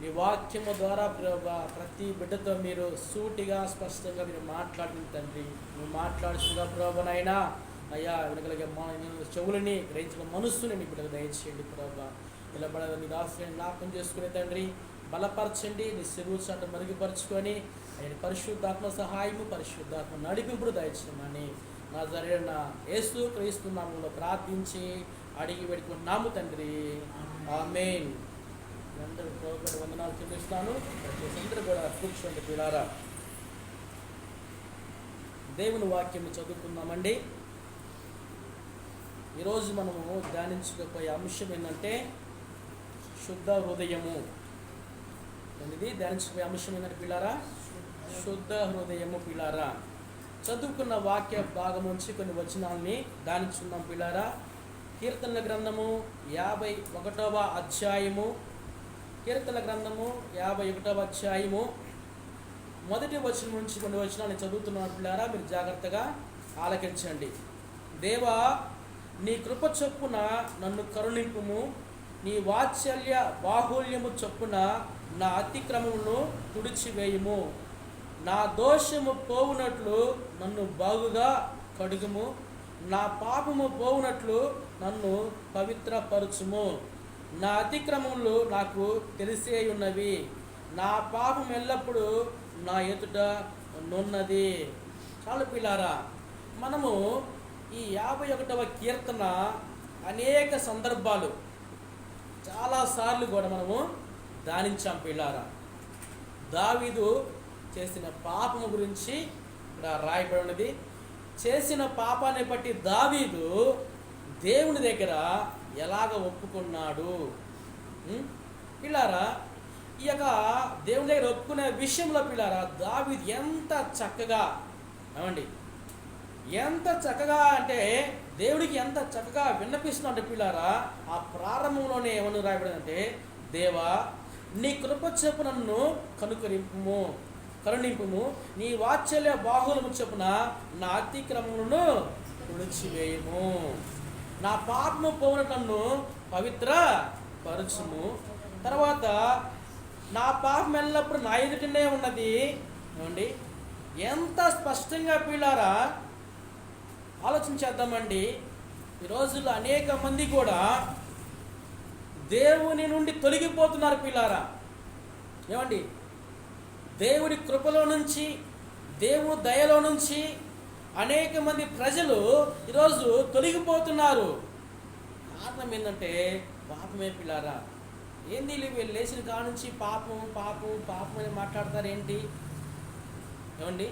నీ వాక్యము ద్వారా ప్రభా ప్రతి బిడ్డతో మీరు సూటిగా స్పష్టంగా మీరు మాట్లాడిన తండ్రి. నువ్వు మాట్లాడుతుందా ప్రభనైనా అయ్యా వినగలిగే మా చెవులని గ్రహించిన మనస్సుని నీ బిడ్డకు దయచేయండి ప్రభా నిలబడ నీ దాసుని జ్ఞాపకం చేసుకునే తండ్రి బలపరచండి నీ శిరువు చాట మరుగుపరుచుకొని ఆయన పరిశుద్ధాత్మ సహాయము పరిశుద్ధాత్మ నడిపింపుడు దయచేయమని నా జరిగిన ఏసు క్రీస్తు నామంలో ప్రార్థించి అడిగి పెట్టుకుంటున్నాము తండ్రి. ఆమేన్. అందరూ ప్రభుత్వ వందనాలు చూపిస్తాను దయచేసి అందరూ కూడా కూర్చోండి పిల్లారా దేవుని వాక్యం చదువుకుందామండి. ఈరోజు మనము ధ్యానించకపోయే అంశం ఏంటంటే శుద్ధ హృదయము. అనేది ధ్యానించకపోయే అంశం ఏంటంటే పిల్లారా శుద్ధ హృదయము పిల్లారా చదువుకున్న వాక్య భాగం నుంచి కొన్ని వచనాల్ని ధ్యానించుకుందాం పిల్లారా కీర్తనల గ్రంథము యాభై ఒకటవ అధ్యాయము కీర్తన గ్రంథము యాభై ఒకటవ అధ్యాయము. మొదటి వచనం నుంచి కొన్ని వచనాన్ని చదువుతున్నాను పిల్లారా మీరు జాగ్రత్తగా ఆలకించండి. దేవా నీ కృప చొప్పున నన్ను కరుణింపుము. నీ వాత్సల్య బాహుల్యము చొప్పున నా అతిక్రమమును తుడిచివేయుము. నా దోషము పోవునట్లు నన్ను బాగుగా కడుగుము. నా పాపము పోవునట్లు నన్ను పవిత్రపరచుము. నా అతిక్రమములు నాకు తెలిసే ఉన్నవి నా పాపం ఎల్లప్పుడూ నా ఎదుట నున్నది. చాలు పిల్లారా మనము ఈ యాభై ఒకటవ కీర్తన అనేక సందర్భాలు చాలాసార్లు కూడా మనము ధ్యానించాం పిల్లారా. దావీదు చేసిన పాపము గురించి ఇక్కడ రాయబడి ఉన్నది. చేసిన పాపాన్ని బట్టి దావీదు దేవుని దగ్గర ఎలాగ ఒప్పుకున్నాడు? పిల్లారా ఈ యొక్క దేవుని దగ్గర ఒప్పుకునే విషయంలో పిల్లారా దావీదు ఎంత చక్కగా ఏమండి? ఎంత చక్కగా అంటే దేవుడికి ఎంత చక్కగా విన్నపిస్తున్నాడు పిల్లారా ఆ ప్రారంభంలోనే ఏమని రాయబడిందంటే దేవా నీ కృప చెప్పు నన్ను కనుకరింపుము కరుణింపుము. నీ వాత్సల్య బాహులము చెప్పున నా అతిక్రమములను విడిచివేయము నా పాపము పోవున నన్ను పవిత్ర పరచుము. తర్వాత నా పాపం ఎల్లప్పుడు నా ఎదుటనే ఉన్నది. ఏమండి? ఎంత స్పష్టంగా పిల్లారా ఆలోచించేద్దామండి ఈ రోజుల్లో అనేక మంది కూడా దేవుని నుండి తొలగిపోతున్నారు పిల్లారా. ఏమండి? దేవుడి కృపలో నుంచి దేవుని దయలో నుంచి అనేక మంది ప్రజలు ఈరోజు తొలగిపోతున్నారు. కారణం ఏంటంటే పాపమే పిల్లారా. ఏంది వీళ్ళు లేచిన కాడ నుంచి పాపం పాపం పాపం అని మాట్లాడతారు ఏంటి? ఏమండి?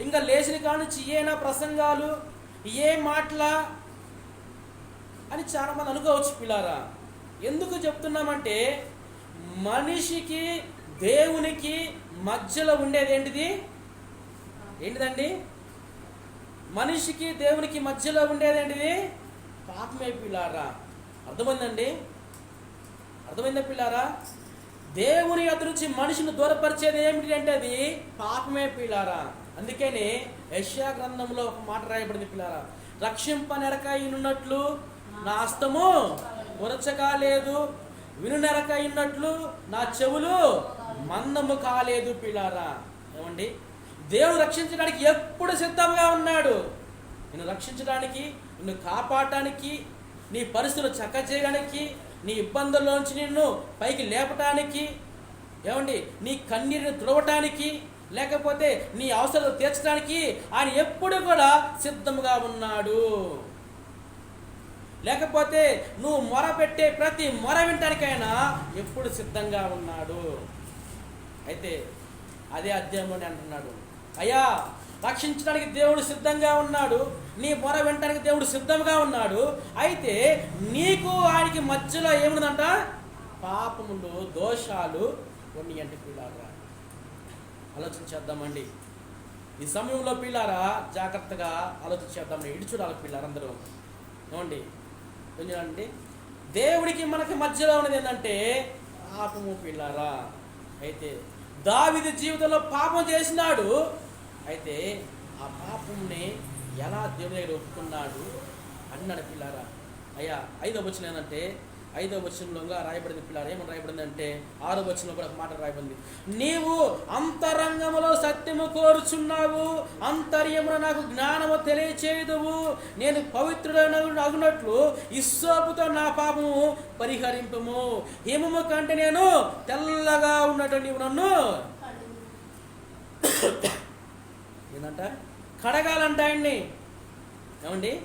ఇంకా లేచిన కాడ నుంచి ఏనా ప్రసంగాలు ఏ మాటల అని చాలామంది అనుకోవచ్చు పిల్లారా. ఎందుకు చెప్తున్నామంటే మనిషికి దేవునికి మధ్యలో ఉండేది ఏంటిది? ఏంటిదండి? మనిషికి దేవునికి మధ్యలో ఉండేది పాపమే పిల్లారా అర్థమైందండి? అర్థమైందా పిల్లారా? దేవుని అతను నుంచి మనిషిని దూరపరిచేది ఏమిటి అంటే అది పాపమే పిల్లారా అందుకని యశ్యా గ్రంథంలో ఒక మాట రాయబడింది పిల్లారా. రక్షింపనెరక ఇనున్నట్లు నా హస్తము ఉరచ కాలేదు వినునెరక ఇన్నట్లు నా చెవులు మందము కాలేదు పిల్లారా. ఏమండి? దేవుడు రక్షించడానికి ఎప్పుడు సిద్ధంగా ఉన్నాడు? నిన్ను రక్షించడానికి నిన్ను కాపాడటానికి నీ పరిస్థితులు చక్క చేయడానికి నీ ఇబ్బందుల్లోంచి నిన్ను పైకి లేపటానికి ఏమండి? నీ కన్నీరుని తుడవటానికి లేకపోతే నీ అవసరాలు తీర్చడానికి ఆయన ఎప్పుడు కూడా సిద్ధంగా ఉన్నాడు. లేకపోతే నువ్వు మొర పెట్టే ప్రతి మొర వినటానికైనా ఎప్పుడు సిద్ధంగా ఉన్నాడు? అయితే అదే అధ్యాయంలోనే అంటున్నాడు. అయ్యా రక్షించడానికి దేవుడు సిద్ధంగా ఉన్నాడు. నీ మొర వినటానికి దేవుడు సిద్ధంగా ఉన్నాడు. అయితే నీకు ఆయనకి మధ్యలో ఏముందంట? పాపములు దోషాలు కొన్ని పిల్లారా? ఆలోచించేద్దామండి ఈ సమయంలో పిల్లారా జాగ్రత్తగా ఆలోచించేద్దాం ఇటు చూడాలి పిల్లారందరూ ఏమండి? ఏం దేవుడికి మనకి మధ్యలో ఉన్నది ఏంటంటే పాపము పిల్లారా. అయితే దావిది జీవితంలో పాపం చేసినాడు. అయితే ఆ పాపంని ఎలా దేవుని దగ్గర ఒప్పుకున్నాడు? అన్నాడు పిల్లారా అయ్యా ఐదో వచ్చిన ఏంటంటే ఐదో వచనంలో రాయబడింది పిల్లలు ఏమని రాయబడింది అంటే ఆరో వచనంలో కూడా ఒక మాట రాయబడింది. నీవు అంతరంగములో సత్యము కోరుచున్నావు అంతర్యమున నాకు జ్ఞానము తెలియచేయుదువు నేను పవిత్రుడైన అగునట్లు ఇస్సోపుతో నా పాపము పరిహరింపము. హిమము కంటే నేను తెల్లగా ఉన్నట్టు నీవు నన్ను ఏంటంట కడగాలంట ఆయన్ని. ఏమండి?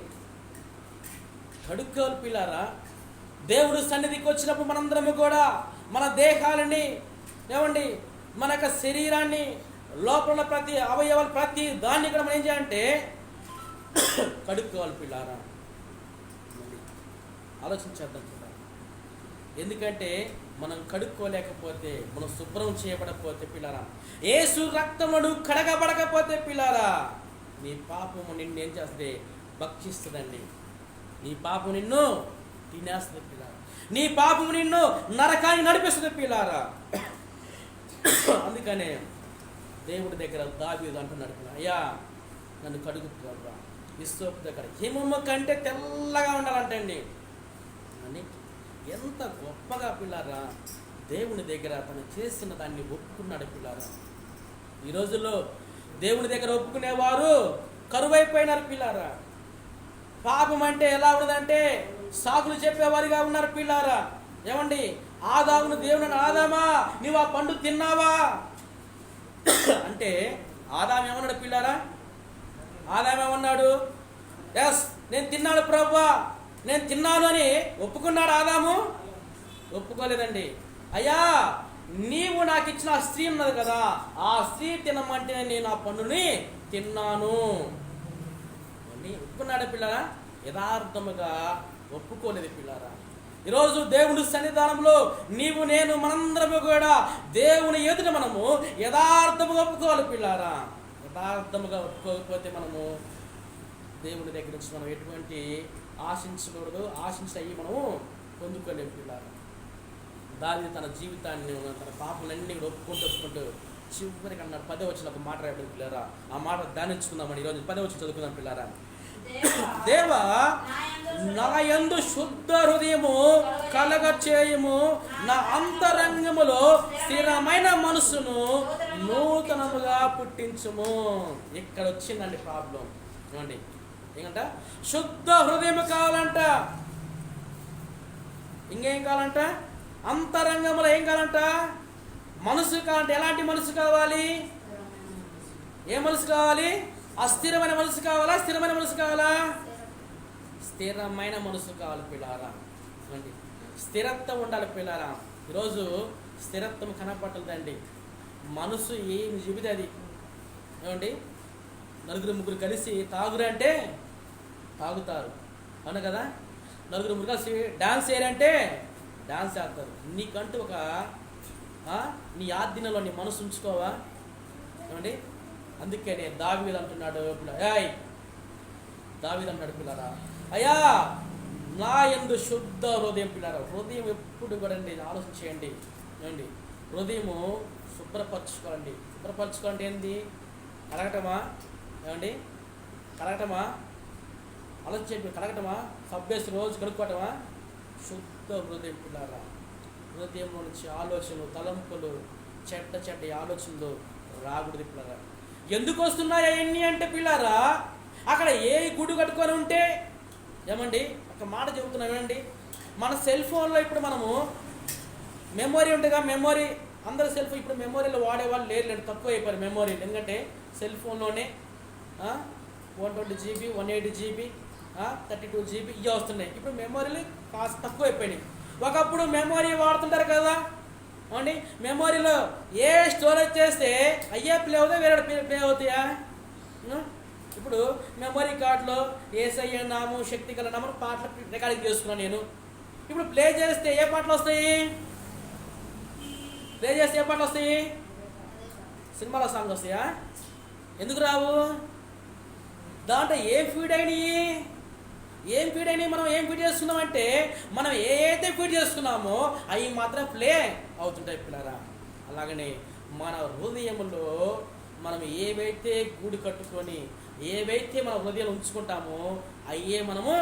కడుక్కోలు పిల్లారా? దేవుడు సన్నిధికి వచ్చినప్పుడు మనందరము కూడా మన దేహాలని ఏమండి మన యొక్క శరీరాన్ని లోపల ప్రతి అవయవాలు ప్రతి దాన్ని కూడా మనం ఏం చేయాలంటే కడుక్కోవాలి పిల్లారా. ఆలోచించేద్దాం పిల్లారా ఎందుకంటే మనం కడుక్కోలేకపోతే మనం శుభ్రం చేయబడకపోతే పిల్లారా. ఏసు రక్తముడు కడగబడకపోతే పిల్లారా. నీ పాపము నిన్ను ఏం చేస్తుంది? భక్షిస్తుందండి. నీ పాపం నిన్ను తినేస్తుంది పిల్లారా. నీ పాపము నిన్ను నరకాన్ని నడిపిస్తుంది పిల్లారా. అందుకనే దేవుడి దగ్గర దాబీదు అంటున్నాడు అయ్యా నన్ను కడుగు ప్రభా ఇస్తోపు దగ్గర హిమమ్మ కంటే తెల్లగా ఉండాలంటండి. అని ఎంత గొప్పగా పిల్లారా దేవుని దగ్గర తను చేసిన దాన్ని ఒప్పుకున్నాడు పిల్లారా. ఈ రోజుల్లో దేవుని దగ్గర ఒప్పుకునేవారు కరువైపోయినారు పిల్లారా. పాపం అంటే ఎలా ఉన్నదంటే సాకులు చెప్పేవారిగా ఉన్నారు పిల్లారా. ఏమండి? ఆదామును దేవుని ఆదామా నీవు ఆ పండు తిన్నావా? అంటే ఆదాం ఏమన్నాడు పిల్లారా? ఆదాం ఏమన్నాడు? ఎస్ నేను తిన్నాను ప్రభా నేను తిన్నాను అని ఒప్పుకున్నాడు ఆదాము? ఒప్పుకోలేదండి. అయ్యా నీవు నాకు ఇచ్చిన ఆ స్త్రీ ఉన్నది కదా ఆ స్త్రీ తినమంటే నేను ఆ పండుని తిన్నాను. అని ఒప్పుకున్నాడా పిల్లరా? యథార్థముగా ఒప్పుకోలేదు పిల్లరా. ఈరోజు దేవుని సన్నిధానంలో నీవు నేను మనందరము కూడా దేవుని ఎదుట మనము యథార్థముగా ఒప్పుకోవాలి పిల్లారా. యథార్థముగా ఒప్పుకోకపోతే మనము దేవుని దగ్గర నుంచి మనం ఎటువంటి ఆశించకూడదు ఆశించి అయ్యి మనము పొందుకోలేము పిల్లారా. దాని తన జీవితాన్ని తన పాపలన్నీ కూడా ఒప్పుకుంటూ ఒప్పుకుంటూ చివరికి అన్నాడు పదే వచ్చిన ఒక మాట రాయడం పిల్లారా. ఆ మాట ధ్యానించుకుందామని ఈరోజు పదే వచ్చి చదువుకుందాం పిల్లారా. దేవా నా యందు శుద్ధ హృదయము కలగ చేయము నా అంతరంగములో స్థిరమైన మనసును నూతనముగా పుట్టించుము. ఇక్కడ వచ్చిందండి ప్రాబ్లం చూడండి. ఏంటంట? శుద్ధ హృదయం కావాలంట. ఇంకేం కావాలంట? అంతరంగంలో ఏం కావాలంట? మనసు కావాలంటే. ఎలాంటి మనసు కావాలి? ఏ మనసు కావాలి? అస్థిరమైన మనసు కావాలా? స్థిరమైన మనసు కావాలా? స్థిరమైన మనసు కావాలి పిల్లారా. చూడండి. స్థిరత్వం ఉండాలి పిల్లారా. ఈరోజు స్థిరత్వం కనపట్టలేదండి మనసు ఏం చెబితే అది. ఏమండి? నలుగురు ముగ్గురు కలిసి తాగురంటే తాగుతారు. అవును కదా? నలుగురు ముగ్గురు కలిసి డాన్స్ వేయాలంటే డాన్స్ ఆడతారు నీకంటూ ఒక నీ ఆధీనంలో నీ మనసు ఉంచుకోవా? ఏమండి? అందుకే నేను దావీదు అంటున్నాడు. ఏయ్ దావీదు అంటున్నాడు పిల్లరా. అయ్యా నా ఎందు శుద్ధ హృదయం పిల్లరా. హృదయం ఎప్పుడు కూడా అండి ఆలోచన చేయండి. ఏమండి? హృదయము శుభ్రపరచుకోండి శుభ్రపరచుకోండి ఏంది? కడగటమా ఏమండి? కడగటమా ఆలోచన చేయండి. కడగటమా సబ్బేసి రోజు కడుక్కోవటమా శుద్ధ హృదయం పిల్లారా. హృదయంలో నుంచి ఆలోచనలు తలంపులు చెడ్డ చెడ్డ ఆలోచనలు రాకూడదు పిల్లరా. ఎందుకు వస్తున్నాయి అవన్నీ అంటే పిల్లారా? అక్కడ ఏ గుడి కట్టుకొని ఉంటే? ఏమండి? ఒక మాట చెబుతున్నాం ఏమండి మన సెల్ ఫోన్లో ఇప్పుడు మనము మెమొరీ ఉంటుందిగా మెమొరీ అందరు సెల్ ఫోన్ ఇప్పుడు మెమొరీలో వాడేవాళ్ళు లేరు లేదు తక్కువ అయిపోయారు మెమొరీలు ఎందుకంటే సెల్ ఫోన్లోనే one twenty GB one eighty GB thirty two GB ఇవి వస్తున్నాయి. ఇప్పుడు మెమొరీలు కాస్త తక్కువ అయిపోయినాయి. ఒకప్పుడు మెమొరీ వాడుతుంటారు కదా అవునండి. మెమొరీలో ఏ స్టోరేజ్ చేస్తే అయ్యే ప్లే అవుతాయి వేరే ప్లే అవుతాయా? ఇప్పుడు మెమొరీ కార్డులో ఏసయ్య నాము శక్తి గల నామం పాటలు రికార్డింగ్ చేసుకున్నాను నేను. ఇప్పుడు ప్లే చేస్తే ఏ పాటలు వస్తాయి? ప్లే చేస్తే ఏ పాటలు వస్తాయి? సినిమాలో సాంగ్ వస్తాయా? ఎందుకు రావు? దాంట్లో ఏ ఫీడ్ అయినాయి? ఏం ఫీడ్ అయినాయి మనం? ఏం ఫీడ్ చేస్తున్నామంటే మనం ఏ అయితే ఫీడ్ చేస్తున్నామో అవి మాత్రం ప్లే అవుతుంటాయి పిల్లరా. అలాగనే మన హృదయంలో మనం ఏవైతే గూడు కట్టుకొని ఏవైతే మన హృదయం ఉంచుకుంటామో అయ్యే మనము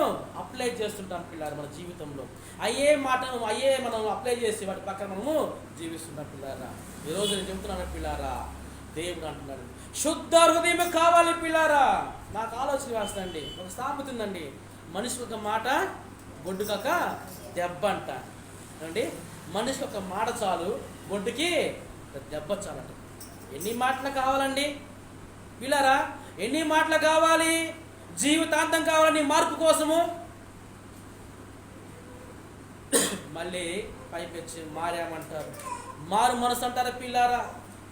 అప్లై చేస్తుంటాం పిల్లారు మన జీవితంలో. అయ్యే మాట అయ్యే మనం అప్లై చేసి వాటి పక్కన మనము జీవిస్తున్నాం పిల్లారా. ఈరోజు నేను చెబుతున్నాను పిల్లారా దేవుడు అంటున్నాడు. శుద్ధ హృదయం కావాలి పిల్లారా. నాకు ఆలోచన వేస్తుందండి ఒక సామెత ఉందండి మనిషి ఒక మాట గొడ్డుకక దెబ్బ అంట అండి మనిషి ఒక మాట చాలు గొడ్డుకి దెబ్బ చాలంట. ఎన్ని మాటలు కావాలండి? పిల్లారా ఎన్ని మాటలు కావాలి? జీవితాంతం కావాలని మార్పు కోసము? మళ్ళీ పైకి వచ్చి మారామంటారు. మారు మనసు అంటారు పిల్లారా?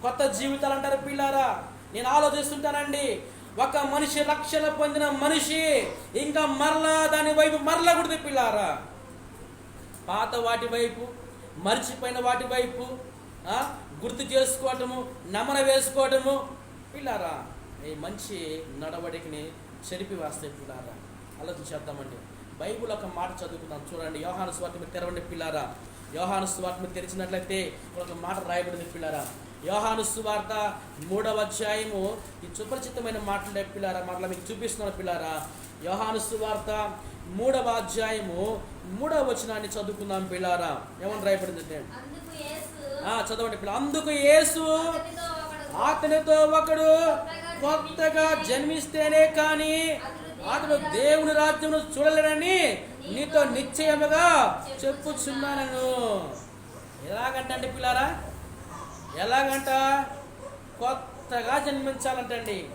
కొత్త జీవితాలు అంటారు పిల్లారా? నేను ఆలోచిస్తుంటానండి. ఒక మనిషి రక్షణ పొందిన మనిషి ఇంకా మరలా దాని వైపు మరలకూడదు పిల్లారా పాత వాటి వైపు మర్చిపోయిన వాటి వైపు గుర్తు చేసుకోవటము నమన వేసుకోవటము. పిల్లారా ఈ మంచి నడవడికని చెరిపి వేస్తాయి పిల్లారా? ఆలోచించేద్దామండి బైబుల్ ఒక మాట చదువుకుందాం చూడండి యోహాను స్వార్థ మీరు తెరవండి పిల్లారా. యోహాను స్వార్థ మీరు తెరిచినట్లయితే ఒక మాట రాయబడింది పిల్లారా. యోహాను సువార్త మూడవ అధ్యాయము. ఈ సుపరిచితమైన మాటలు పిల్లారా మరలా మీకు చూపిస్తున్నాను పిల్లారా యోహాను సువార్త మూడవ అధ్యాయము మూడవ వచనాన్ని చదువుకుందాం పిల్లారా. ఏమని ఆ, చదవండి పిల్ల అందుకు యేసు అతనితో ఒకడు కొత్తగా జన్మిస్తేనే కానీ అతడు దేవుని రాజ్యమును చూడలేనని నీతో నిశ్చయముగా చెప్పుచున్నాను ఎలాగంటండి పిల్లారా ఎలాగంట? కొత్తగా జన్మించాలంటండి.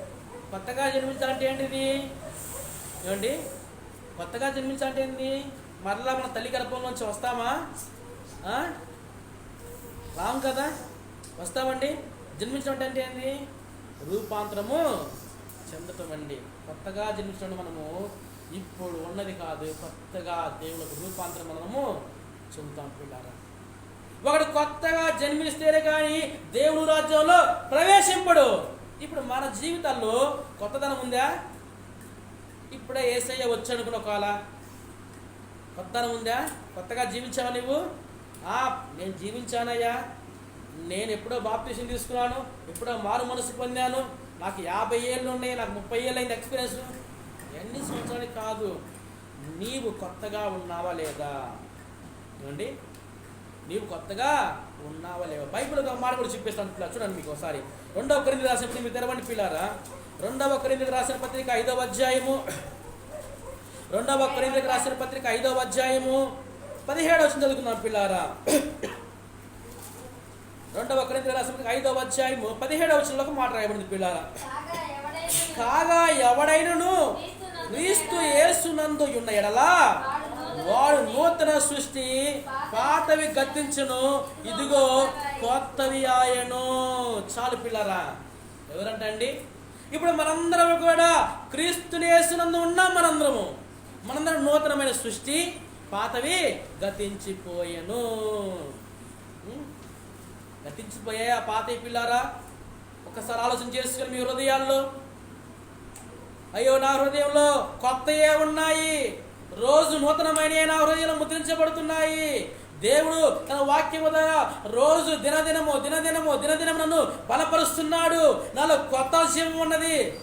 కొత్తగా జన్మించాలంటే ఏంటిది? ఏమండి? కొత్తగా జన్మించాలంటే ఏంటి మరలా మన తల్లి గర్భంలోంచి వస్తామా? ఆ? రాము కదా? వస్తామండి. జన్మించడం అంటే ఏంటి రూపాంతరము చెందటం అండి. కొత్తగా జన్మించడం మనము ఇప్పుడు ఉన్నది కాదు. కొత్తగా దేవునికి రూపాంతరం మనము చెందుతాం పిల్లారా. ఒకడు కొత్తగా జన్మిస్తేనే కానీ దేవుని రాజ్యంలో ప్రవేశింపడు. ఇప్పుడు మన జీవితాల్లో కొత్తదనం ఉందా? ఇప్పుడే ఏసయ్య వచ్చనుకున్న ఒకవేళ. కొత్తదనం ఉందా? కొత్తగా జీవించావా నువ్వు? ఆ, నేను జీవించానయ్యా. నేను ఎప్పుడో బాప్తీసం తీసుకున్నాను ఎప్పుడో మారు మనసు పొందాను. నాకు యాభై ఏళ్ళు ఉన్నాయి నాకు ముప్పై ఏళ్ళు అయింది ఎక్స్పీరియన్స్. ఎన్ని సంవత్సరాలు కాదు. నీవు కొత్తగా ఉన్నావా లేదా? చూడండి నీవు కొత్తగా ఉన్నావా లేవా? బైబిల్ ఒక మాట కూడా చూపిస్తాను పిల్ల చూడండి మీకు ఒకసారి. రెండవ కొరింది రాసిన పత్రిక మీరు తెరవండి పిల్లారా. రెండవ కొరింది రాసిన పత్రిక ఐదవ అధ్యాయము. రెండవ కొరిందికి రాసిన పత్రిక ఐదవ అధ్యాయము. పదిహేడు వచ్చిన చదువుకున్నాం పిల్లారా. రెండవ కొరిందికి రాసిన పత్రిక ఐదవ అధ్యాయము. పదిహేడవ వచ్చిన ఒక మాట రాయబడింది పిల్లారా. కాగా ఎవడైనను కాగా ఎవడైనను క్రీస్తు యేసునందు ఉన్న ఎడలా వాడు నూతన సృష్టి పాతవి గద్దించును ఇదిగో కొత్తవి ఆయను. చాలు పిల్లరా. ఎవరంటండి ఇప్పుడు మనందరం కూడా క్రీస్తుని యేసునందు ఉన్నాం మనందరము. మనందరం నూతనమైన సృష్టి పాతవి గతించిపోయెను. ఉం? ఆ పాత పిల్లారా? ఒకసారి ఆలోచన చేసుకుని మీ హృదయాల్లో. అయ్యో నా హృదయంలో కొత్తయే ఉన్నాయి. రోజు నూతనమైన నా హృదయంలో ముద్రించబడుతున్నాయి. దేవుడు తన వాక్యము ద్వారా రోజు దినదినము దినదినము దినదినం నన్ను బలపరుస్తున్నాడు. నాలో కొత్త జీవం ఉన్నది.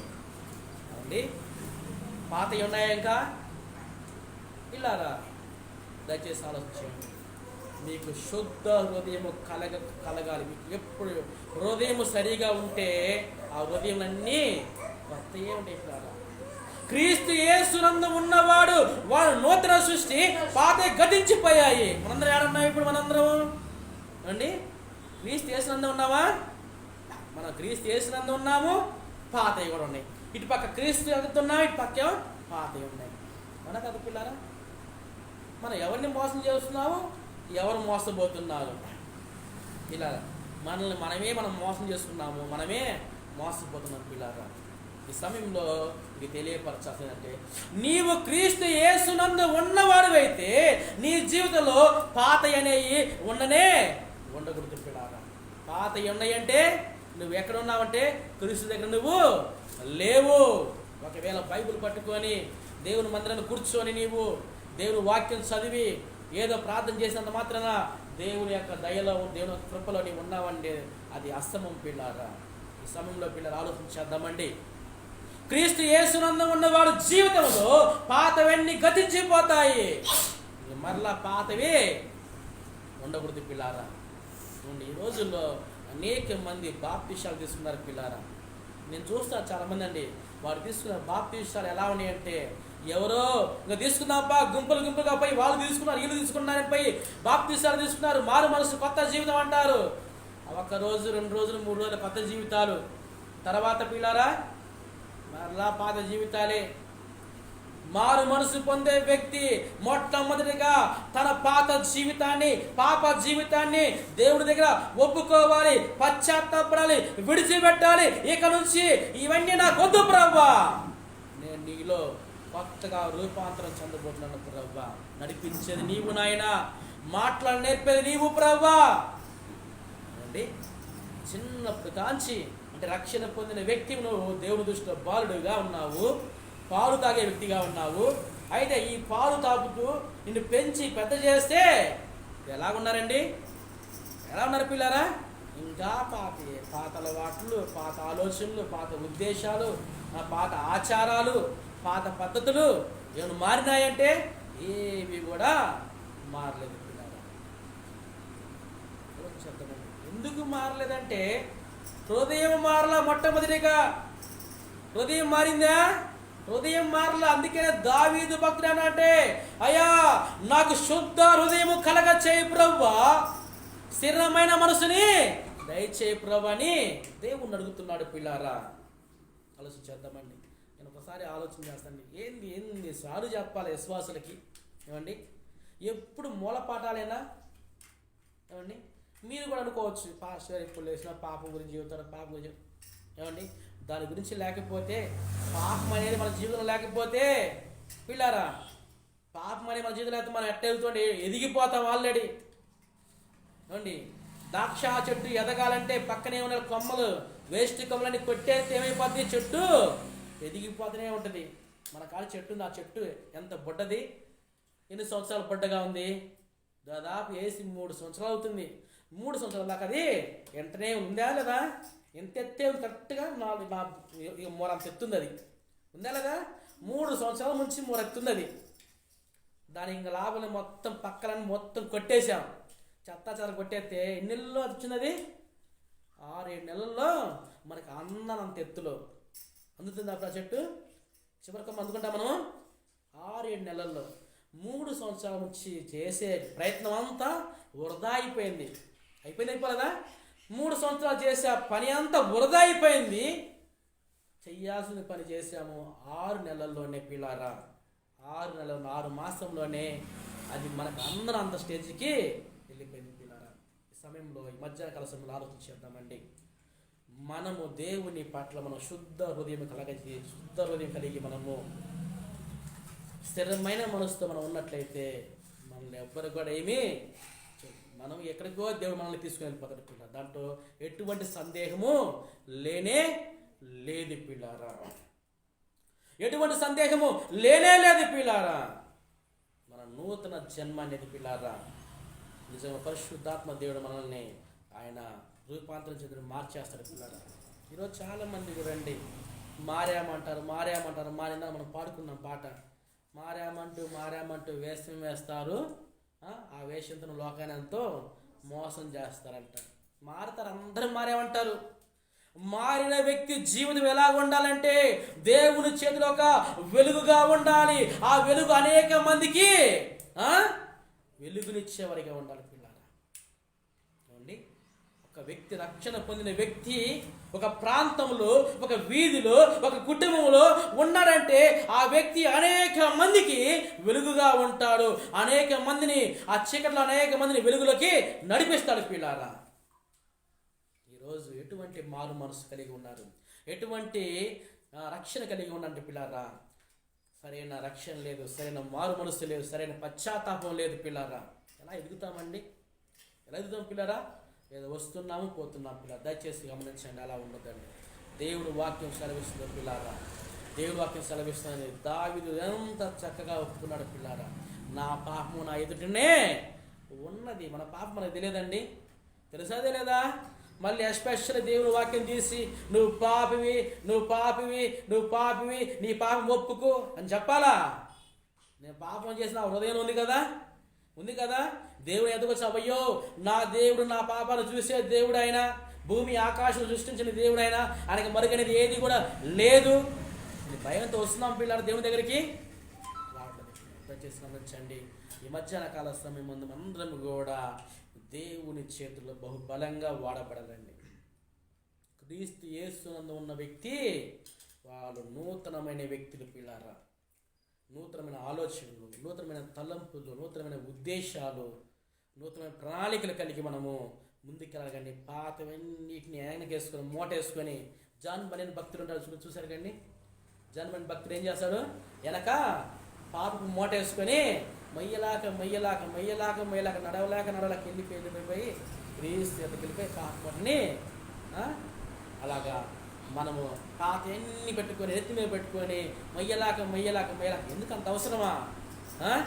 అండి పాతవి ఉన్నాయా ఇంకా? ఇలారా? దయచేసి ఆలోచించండి. మీకు శుద్ధ హృదయము కలగ కలగాలి. మీకు ఎప్పుడు హృదయం సరిగా ఉంటే ఆ హృదయం అన్నీ కొత్తయే ఉంటాయి క్రీస్తు యేసునందు ఉన్నవాడు వాడు నూతన సృష్టి పాత గతించిపోయాయి. మనందరం ఏడున్నాం ఇప్పుడు మనందరం అండి క్రీస్తు యేసునందు ఉన్నావా? మనం క్రీస్తు యేసునందు ఉన్నాము పాతవి కూడా ఉన్నాయి. ఇటు పక్క క్రీస్తు ఎదుగుతున్నాం ఇటు పక్క పాతవి ఉన్నాయి. మన కదా పిల్లారా? మనం ఎవరిని మోసం చేస్తున్నాము ఎవరు మోసపోతున్నారు? ఇలా మనల్ని మనమే మనం మోసం చేసుకున్నాము మనమే మోసపోతున్నాం పిల్లారా. ఈ సమయంలో ఇది తెలియపరచాల్సిందంటే నీవు క్రీస్తు యేసునందు ఉన్నవాడివైతే నీ జీవితంలో పాత అనేవి ఉండనే ఉండకూడదు పిల్లారా పాత ఉన్నాయంటే నువ్వు ఎక్కడ ఉన్నావంటే క్రీస్తు దగ్గర నువ్వు లేవు. ఒకవేళ బైబిల్ పట్టుకొని దేవుని మందిరాన్ని కూర్చొని నీవు దేవుని వాక్యం చదివి ఏదో ప్రార్థన చేసినంత మాత్రాన దేవుని యొక్క దయలో దేవుని కృపలో నీవు ఉన్నావంటే అది అస్తమం పిల్లారా? ఈ సమయంలో పిల్లలు ఆలోచించేద్దామండి క్రీస్తు యేసునందు ఉన్నవాడు జీవితంలో పాతవన్నీ గతించిపోతాయి. మరలా పాతవి ఉండకూడదు పిల్లారా. ఈ రోజుల్లో అనేక మంది బాప్తిషాలు తీసుకున్నారు పిల్లారా. నేను చూస్తా చాలామంది అండి వారు తీసుకున్న బాప్తిషాలు ఎలా ఉన్నాయంటే ఎవరో ఇంకా తీసుకున్నాపా గుంపులు గుంపులుగా పోయి వాళ్ళు తీసుకున్నారు వీళ్ళు తీసుకున్నారని పోయి బాప్తిషాలు తీసుకున్నారు. మారు మనసు కొత్త జీవితం అంటారు. ఒక రోజు రెండు రోజులు మూడు రోజులు కొత్త జీవితాలు. తర్వాత పిల్లారా మరలా పాత జీవితాలే. మారు మనసు పొందే వ్యక్తి మొట్టమొదటిగా తన పాత జీవితాన్ని పాప జీవితాన్ని దేవుడి దగ్గర ఒప్పుకోవాలి పశ్చాత్తాపడాలి విడిచిపెట్టాలి. ఇక నుంచి ఇవన్నీ నాకు వద్దు ప్రవ్వా. నేను నీలో కొత్తగా రూపాంతరం చెందబోతున్నాను ప్రవ్వా. నడిపించేది నీవు నాయనా. మాట్లాడి నేర్పేది నీవు ప్రవ్వా. అండి చిన్నప్పుడు కాంచి అంటే రక్షణ పొందిన వ్యక్తి నువ్వు దేవుని దృష్టిలో బాలుడుగా ఉన్నావు పాలు తాగే వ్యక్తిగా ఉన్నావు. అయితే ఈ పాలు తాగుతూ నిన్ను పెంచి పెద్ద చేస్తే ఎలాగున్నారండి? ఎలా ఉన్నారు పిల్లారా? ఇంకా పాత పాత అలవాట్లు పాత ఆలోచనలు పాత ఉద్దేశాలు పాత ఆచారాలు పాత పద్ధతులు ఏమైనా మారినాయంటే ఏవి కూడా మారలేదు పిల్లారా. ఎందుకు మారలేదంటే హృదయం మారలా మొట్టమొదటిగా. హృదయం మారిందా? హృదయం మారలా. అందుకే దావీదు భక్తుడు అంటే అయ్యా నాకు శుద్ధ హృదయం కలగ చేయి ప్రవ్వా. స్థిరమైన మనసుని దయచేయి ప్రభు అని దేవుణ్ణి అడుగుతున్నాడు పిల్లారా. ఆలోచించేద్దామండి నేను ఒకసారి ఆలోచన చేస్తాను ఏంది ఏంది? సారు చెప్పాలి విశ్వాసులకి. ఏమండి? ఎప్పుడు మూలపాఠాలేనా ఏమండి? మీరు కూడా అనుకోవచ్చు పాస్టర్ ఇప్పుడు లేచిన పాపం గురించి చెబుతారు పాపం గురించి ఏమండి? దాని గురించి లేకపోతే పాపం అనేది మన జీవితంలో లేకపోతే పిల్లారా పాపం అనేది మన జీవితంలో అయితే మనం ఎట్ట వెళ్తుండే ఎదిగిపోతాం ఆల్రెడీ. ఏమండి? ద్రాక్ష చెట్టు ఎదగాలంటే పక్కనే ఉన్న కొమ్మలు వేస్ట్ కొమ్మలని కొట్టేస్తే ఏమైపోతుంది చెట్టు ఎదిగిపోతూనే ఉంటుంది. మన కాడ చెట్టు ఉంది ఆ చెట్టు ఎంత బుడ్డది? ఎన్ని సంవత్సరాలు బుడ్డగా ఉంది? దాదాపు వేసి మూడు సంవత్సరాలు అవుతుంది. మూడు సంవత్సరాల దాకా అది వెంటనే ఉందా లేదా? ఎంత ఎత్తే కరెక్ట్గా నాలుగు నా మూరంత ఎత్తుంది అది. ఉందా లేదా? మూడు సంవత్సరాల నుంచి మూరెత్తుంది అది. దాని ఇంకా లాభం మొత్తం పక్కలని మొత్తం కొట్టేశాం. చెత్త చెత్త కొట్టేస్తే ఎన్ని నెలల్లో వచ్చినది ఆరేడు నెలల్లో మనకి అన్నంత ఎత్తులో. అందుతుంది అప్పుడు ఆ చెట్టు. చివరికి అందుకుంటాం మనం ఆరేడు నెలల్లో మూడు సంవత్సరాల నుంచి చేసే ప్రయత్నం అంతా వృధా అయిపోయింది. అయిపోయింది అయిపోలేదా? మూడు సంవత్సరాలు చేసే పని అంతా వృధా అయిపోయింది. చెయ్యాల్సిన పని చేసాము ఆరు నెలల్లోనే పిల్లారా ఆరు నెలలు ఆరు మాసంలోనే అది మనకు అందరం అంత స్టేజ్కి వెళ్ళిపోయింది పిల్లారా. ఈ సమయంలో ఈ మధ్యాహ్న కాల సమయంలో ఆలోచించేద్దామండి మనము దేవుని పట్ల మనం శుద్ధ హృదయం కలగజి శుద్ధ హృదయం కలిగి మనము స్థిరమైన మనసుతో మనం ఉన్నట్లయితే మనల్ని ఎవ్వరు కూడా ఏమీ మనం ఎక్కడికో దేవుడు మనల్ని తీసుకుని వెళ్ళిపోతాడు పిల్ల. దాంట్లో ఎటువంటి సందేహము లేనే లేదు పిల్లారా. ఎటువంటి సందేహము లేనే లేదు పిల్లారా. మన నూతన జన్మ అనేది పిల్లారా. నిజంగా పరిశుద్ధాత్మ దేవుడు మనల్ని ఆయన రూపాంతరం చెందిన మార్చేస్తాడు పిల్లారా. ఈరోజు చాలామంది రండి. మారామంటారు మారామంటారు మారిందా మనం పాడుకున్నాం పాట. మారామంటూ మారామంటూ వేసం వేస్తారు. ఆ, వేషంతో లోకాన్ని ఎంతో మోసం చేస్తారంట. మారుతారు అందరూ మారేమంటారు? మారిన వ్యక్తి జీవితం ఎలా ఉండాలంటే దేవుని చేతిలో ఒక వెలుగుగా ఉండాలి. ఆ వెలుగు అనేక మందికి వెలుగునిచ్చేవారిగా ఉండాలి పిల్లారా ఏమండి ఒక వ్యక్తి రక్షణ పొందిన వ్యక్తి ఒక ప్రాంతంలో ఒక వీధిలో ఒక కుటుంబంలో ఉన్నాడంటే ఆ వ్యక్తి అనేక మందికి వెలుగుగా ఉంటాడు. అనేక మందిని ఆ చీకట్లో అనేక మందిని వెలుగులోకి నడిపిస్తాడు పిల్లారా. ఈరోజు ఎటువంటి మారు మనసు కలిగి ఉన్నారు? ఎటువంటి రక్షణ కలిగి ఉన్నారంటే పిల్లారా? సరైన రక్షణ లేదు సరైన మారు మనసు లేదు సరైన పశ్చాత్తాపం లేదు పిల్లారా. ఎలా ఎదుగుతామండి? ఎలా ఎదుగుతాం పిల్లారా? ఏదో వస్తున్నాము పోతున్నాం పిల్ల దయచేసి గమనించండి అలా ఉండదండి దేవుడు వాక్యం సెలవిస్తుంది పిల్లారా? దేవుడు వాక్యం సెలవిస్తుంది దావిదు ఎంత చక్కగా ఒప్పుకున్నాడు పిల్లారా? నా పాపము నా ఎదుటనే ఉన్నది. మన పాపం మనకు తెలియదండి. తెలుసా తెలియదా? మళ్ళీ ఎస్పెషల్ దేవుని వాక్యం తీసి నువ్వు పాపివి నువ్వు పాపివి నువ్వు పాపివి నీ పాపం ఒప్పుకో అని చెప్పాలా? నేను పాపం చేసిన హృదయం ఉంది కదా? ఉంది కదా? దేవుడు ఎందుకు అయ్యో నా దేవుడు నా పాపాలు చూసే దేవుడు అయినా భూమి ఆకాశం సృష్టించిన దేవుడు అయినా ఆయనకి మరుగనేది ఏది కూడా లేదు. భయంతో వస్తున్నాం పిల్లలు దేవుని దగ్గరికి. రావట్లేదు ఈ మధ్యాహ్న కాల సమయం ముందు అందరం కూడా దేవుని చేతుల్లో బహుబలంగా వాడబడాలండి. క్రీస్తు యేసునందు ఉన్న వ్యక్తి వాళ్ళు నూతనమైన వ్యక్తులు పిల్లారా. నూతనమైన ఆలోచనలు నూతనమైన తలంపులు నూతనమైన ఉద్దేశాలు నూతనమైన ప్రణాళికలు కలిగి మనము ముందుకెళ్ళగండి పాతవన్నిటిని ఆయనకేసుకొని మూటేసుకొని జాన్ బనేన్ భక్తులు ఉంటారు చూసారు చూశారు కండి జాన్ బనేన్ భక్తుడు ఏం చేస్తాడు? వెనక పాపకు మూటేసుకొని మయ్యలాక మయ్యలాక మయ్యలాక మయ్యలాక నడవలేక నడవలేక వెళ్ళిపోయి వెళ్ళిపోయి క్రీస్తు వెళ్ళిపోయి పాపని అలాగా మనము పాత ఎన్ని పెట్టుకొని ఎత్తి మీద పెట్టుకొని మయ్యలాక మయ్యలాక మయ్యలాక ఎందుకు అంత అవసరమా? ఆ?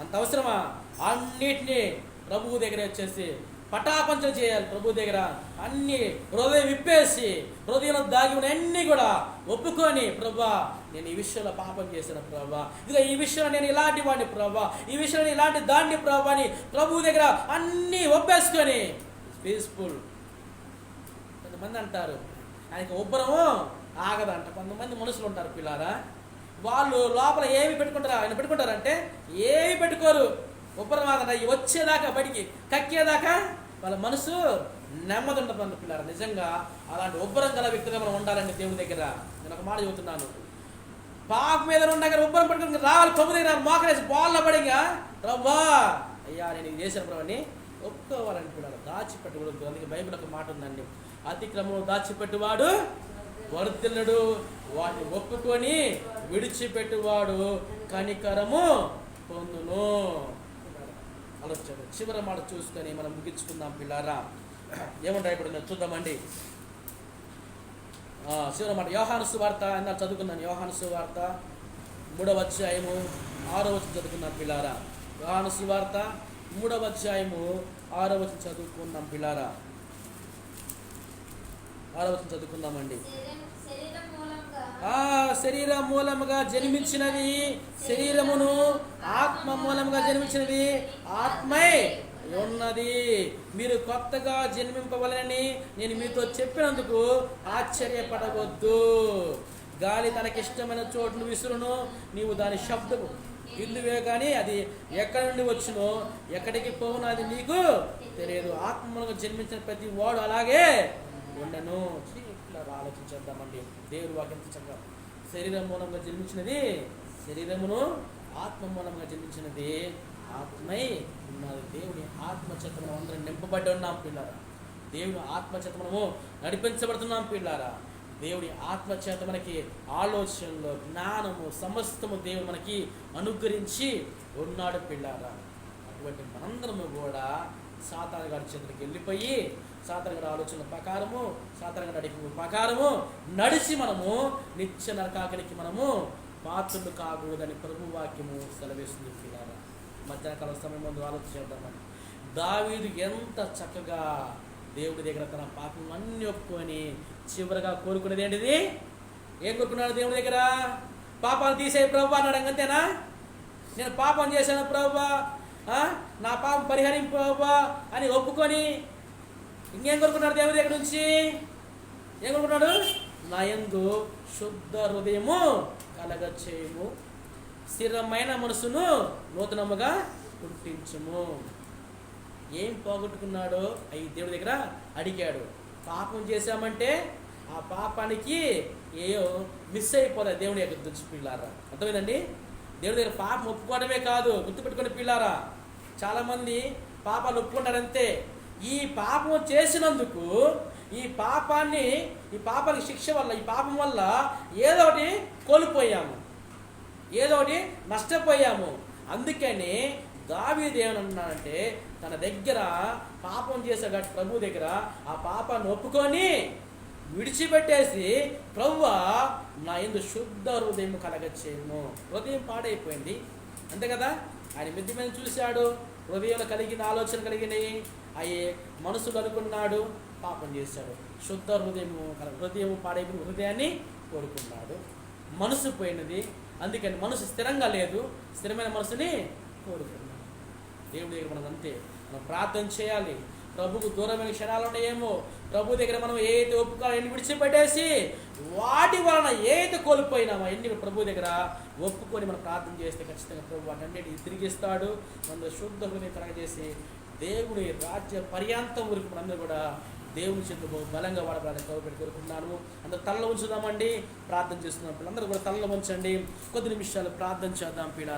అంత అవసరమా? అన్నిటినీ ప్రభువు దగ్గర వచ్చేసి పటాపంచం చేయాలి ప్రభు దగ్గర. అన్ని హృదయం విప్పేసి హృదయంలో దాగి ఉన్న అన్ని కూడా ఒప్పుకొని ప్రభా నేను ఈ విషయంలో పాపం చేసిన ప్రభా. ఇదిగో ఈ విషయంలో నేను ఇలాంటి వాడిని ప్రభా. ఈ విషయంలో ఇలాంటి దాన్ని ప్రభా అని ప్రభు దగ్గర అన్ని ఒప్పేసుకొని పీస్ఫుల్ కొంతమంది అంటారు ఆయనకి ఉబ్బరము ఆగదంట. కొంతమంది మనుషులు ఉంటారు పిల్లారా. వాళ్ళు లోపల ఏమి పెట్టుకుంటారు? ఆయన పెట్టుకుంటారంటే ఏమి పెట్టుకోరు. ఉబ్బరం ఆగదంట. వచ్చేదాకా బడికి కక్కేదాకా వాళ్ళ మనసు నెమ్మది ఉండదు పిల్లారా. నిజంగా అలాంటి ఉబ్బరం గల వ్యక్తిగా మనం ఉండాలండి దేవుని దగ్గర? నేను ఒక మాట చెబుతున్నాను. పాప మీద ఉండగా ఉబ్బరం పట్టుకుని రావాలి ప్రభు దగ్గర మోకరేసి బాల్లో పడిగా? రవ్వా! అయ్యా నేను చేసిన ప్రభు అని ఒప్పుకోవాలని కూడా దాచిపెట్టకూడదు అందుకే బైబిల్ ఒక మాట ఉందండి. అతిక్రమం దాచిపెట్టువాడు వర్ధిల్లుడు. వాటిని ఒప్పుకొని విడిచిపెట్టువాడు. కనికరము పొందును. ఆలోచన. చివరి మాట చూసుకొని మనం ముగించుకుందాం పిల్లారా. ఏముంటాయి ఇప్పుడు నేను చూద్దామండి. ఆ, చివరి మాట. యోహాను సువార్త ఇందాక చదువుకున్నాను యోహాను సువార్త మూడవ అధ్యాయము ఆరో వచ్చిన చదువుకున్నాం పిల్లారా. యోహాను సువార్త మూడవ అధ్యాయము ఆరో వచ్చిన చదువుకున్నాం పిల్లారా. ఆరో వచ్చిన చదువుకుందామండి. శరీరం మూలముగా జన్మించినది శరీరమును ఆత్మ మూలముగా జన్మించినది ఆత్మై ఉన్నది. మీరు కొత్తగా జన్మింపవలనని నేను మీతో చెప్పినందుకు ఆశ్చర్యపడవద్దు. గాలి తనకిష్టమైన చోటును విసురును నీవు దాని శబ్దము. ఇల్లువే కానీ అది ఎక్కడి నుండి వచ్చునో ఎక్కడికి పోవునో అది నీకు తెలియదు. ఆత్మములకు జన్మించిన ప్రతి వాడు అలాగే ఉండను ఇట్లా ఆలోచించేద్దామండి దేవుడు వాక్యం చక్కగా శరీరం మూలంగా జన్మించినది శరీరమును ఆత్మ మూలంగా జన్మించినది ఆత్మై ఉన్నది. దేవుని ఆత్మ చేత మనం అందరం నింపబడి ఉన్నాం పిల్లారా. దేవుని ఆత్మ మనము నడిపించబడుతున్నాం పిల్లారా. దేవుని ఆత్మ చేత మనకి ఆలోచనలు జ్ఞానము సమస్తము దేవుడు మనకి అనుగ్రహించి ఉన్నాడు పిల్లారా. అటువంటి మనందరము కూడా సాతాను గారి చేతులకు వెళ్ళిపోయి సాతాను ఆలోచన ప్రకారము సాతాను నడిపి ప్రకారము నడిచి మనము నిత్య నరకాకరికి మనము పాత్రలు కాకూడదని ప్రభు వాక్యము సెలవేస్తుంది పిల్లారా మధ్యాహ్నకాల సమయం ముందు ఆలోచన చేద్దామని దావీదు ఎంత చక్కగా దేవుడి దగ్గర తన పాపం అన్ని ఒప్పుకొని చివరిగా కోరుకునేది ఏంటిది? ఏం కోరుకున్నాడు దేవుడి దగ్గర? పాపాలు తీసే ప్రభు అన్నాడు అంతేనా నేను పాపం చేశాను ప్రభు నా పాపం పరిహరింపు ప్రభా అని ఒప్పుకొని ఇంకేం కోరుకున్నాడు దేవుడి దగ్గర నుంచి? ఏం కోరుకున్నాడు? నా శుద్ధ హృదయము కలగచేయము. స్థిరమైన మనసును నూతనముగా పుట్టించము. ఏం పోగొట్టుకున్నాడో? అవి దేవుడి దగ్గర అడిగాడు. పాపం చేశామంటే ఆ పాపానికి ఏయో మిస్ అయిపోలే దేవుని యొక్క దుచ్చి పిల్లారా. అర్థమైందండి? దేవుడి దగ్గర పాపం ఒప్పుకోవడమే కాదు. గుర్తుపెట్టుకుని పిల్లారా. చాలామంది పాపాలు ఒప్పుకుంటారంతే. ఈ పాపం చేసినందుకు ఈ పాపాన్ని ఈ పాపానికి శిక్ష వల్ల ఈ పాపం వల్ల ఏదో ఒకటి కోల్పోయాము. ఏదోటి నష్టపోయాము. అందుకని దావీదు ఏమన్నాడంటే తన దగ్గర పాపం చేశాడు ప్రభు దగ్గర ఆ పాపాన్ని ఒప్పుకొని విడిచిపెట్టేసి ప్రవ్వ నా ఎందు శుద్ధ హృదయం కలగచ్చేయము హృదయం పాడైపోయింది. అంతే కదా? ఆయన మిద్ది మీద చూశాడు. హృదయంలో కలిగిన ఆలోచన కలిగినాయి అయ్యే మనసులు అనుకున్నాడు పాపం చేశాడు. శుద్ధ హృదయము కల హృదయము పాడైపోయిన హృదయాన్ని కోరుకున్నాడు. మనసు పోయినది అందుకని మనసు స్థిరంగా లేదు స్థిరమైన మనసుని కోరుకున్నాడు. దేవుడి దగ్గర మనం అంతే మనం ప్రార్థన చేయాలి. ప్రభుకు దూరమైన క్షణాలు ఉన్నాయేమో ప్రభు దగ్గర మనం ఏదైతే అయితే ఒప్పుకోవాలో ఎన్ని విడిచిపెట్టేసి వాటి వలన ఏదైతే కోల్పోయినామో ఎన్ని ప్రభు దగ్గర ఒప్పుకొని మనం ప్రార్థన చేస్తే ఖచ్చితంగా ప్రభు వాటన్నిటిని తిరిగిస్తాడు. మన శుద్ధ హృదయం కలగజేసి దేవుని రాజ్య పర్యాంతం వరకు మనందరూ కూడా దేవుని చెందుకు బలంగా వాడబడాలని కోరుపెట్టి కోరుకుంటున్నాను. అందరూ తలలో ఉంచుదామండి ప్రార్థన చేస్తున్నాం పిల్లలందరూ కూడా తలలో ఉంచండి కొద్ది నిమిషాలు ప్రార్థన చేద్దాం పీడారు.